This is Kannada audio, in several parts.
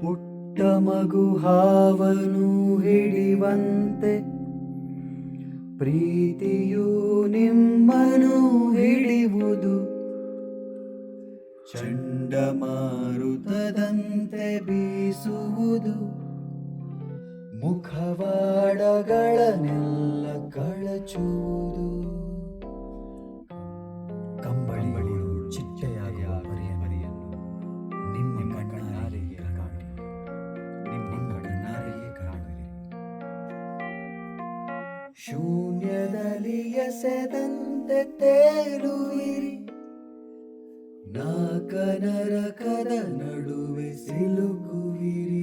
ಪುಟ್ಟ ಮಗು ಹಾವನು ಹಿಡಿವಂತೆ ಪ್ರೀತಿಯು ನಿಮ್ಮನು ಹಿಡಿಯುವುದು ಚಂಡಮಾರುತದಂತೆ ಬೀಸುವುದು ಮುಖವಾಡಗಳನ್ನೆಲ್ಲ ಕಳಚುವುದು. ಶೂನ್ಯದಲ್ಲಿ ಎಸೆದಂತೆ ತೇಲುವಿರಿ ನಾಕನರಕದ ನಡುವೆ ಸಿಲುಕುವಿರಿ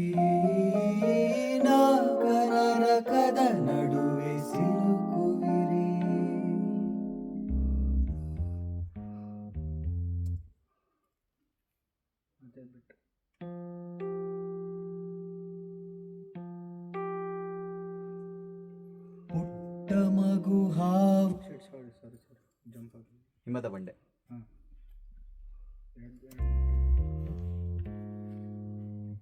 ನಾಕನರಕದ ನಡುವೆ ಸಿಲುಕುವಿರಿ ಪುಟ್ಟ ಹಾವು. ಹಿಮದ ಬಂಡೆ.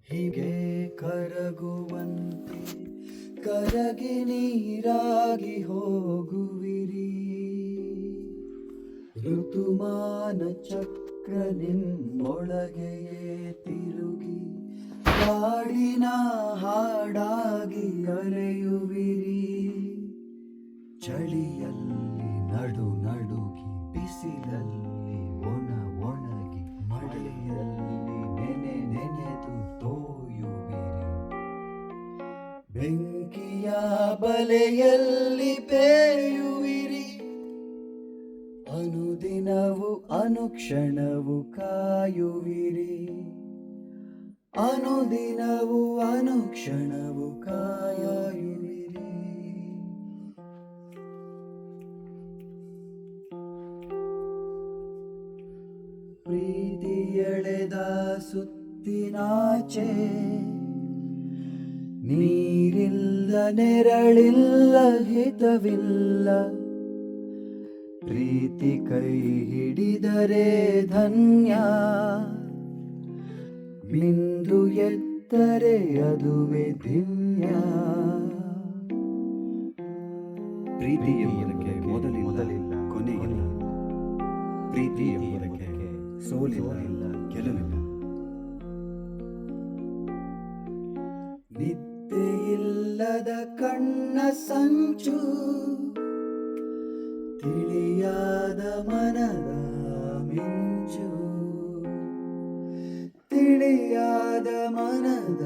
ಹೀಗೆ ಕರಗುವಂತೆ ಕರಗಿ ನೀರಾಗಿ ಹೋಗುವಿರಿ. ಋತುಮಾನ ಚಕ್ರ ನಿಮ್ಮೊಳಗೆಯೇ ತಿರುಗಿ ಕಾಡಿನ ಹಾಡಾಗಿ ಅಲೆಯುವಿರಿ ಚಳಿಯಲ್ಲಿ ನಡು ನಡುಗಿ, ಬಿಸಿಲಲ್ಲಿ ಒಣ ಒಣಗಿ, ಮಳೆಯಲ್ಲಿ ನೆನೆ ನೆನೆದು ತೋಯುವಿರಿ. ಬೆಂಕಿಯ ಬಲೆಯಲ್ಲಿ ಬೇಯುವಿರಿ. ಅನುದಿನವು ಅನುಕ್ಷಣವು ಕಾಯುವಿರಿ. ಅನುದಿನವು ಅನುಕ್ಷಣವು ಪ್ರೀತಿಯಳೆದ ಸುತ್ತಿನಾಚೆ, ನೀರಿಲ್ಲ, ನೆರಳಿಲ್ಲ, ಹಿತವಿಲ್ಲ. ಪ್ರೀತಿ ಕೈ ಹಿಡಿದರೆ ಧನ್ಯ ಮಿಂದು ಎತ್ತರೆ ಅದುವೆ ದಿವ್ಯ. ಪ್ರೀತಿ ಎಂಬುದಕ್ಕೆ ಮೊದಲಿಲ್ಲ, ಕೊನೆಯಿಲ್ಲ. ಪ್ರೀತಿ ಎಂಬುದಕ್ಕೆ ಸೋಲಿಲ್ಲ. ಗೆಲುವಿಲ್ಲ. ನಿದ್ದೆಯಿಲ್ಲದ ಕಣ್ಣ ಸಂಚು ತಿಳಿಯಾದ ಮನದ ಮಿಂಚು ತಿಳಿಯಾದ ಮನದ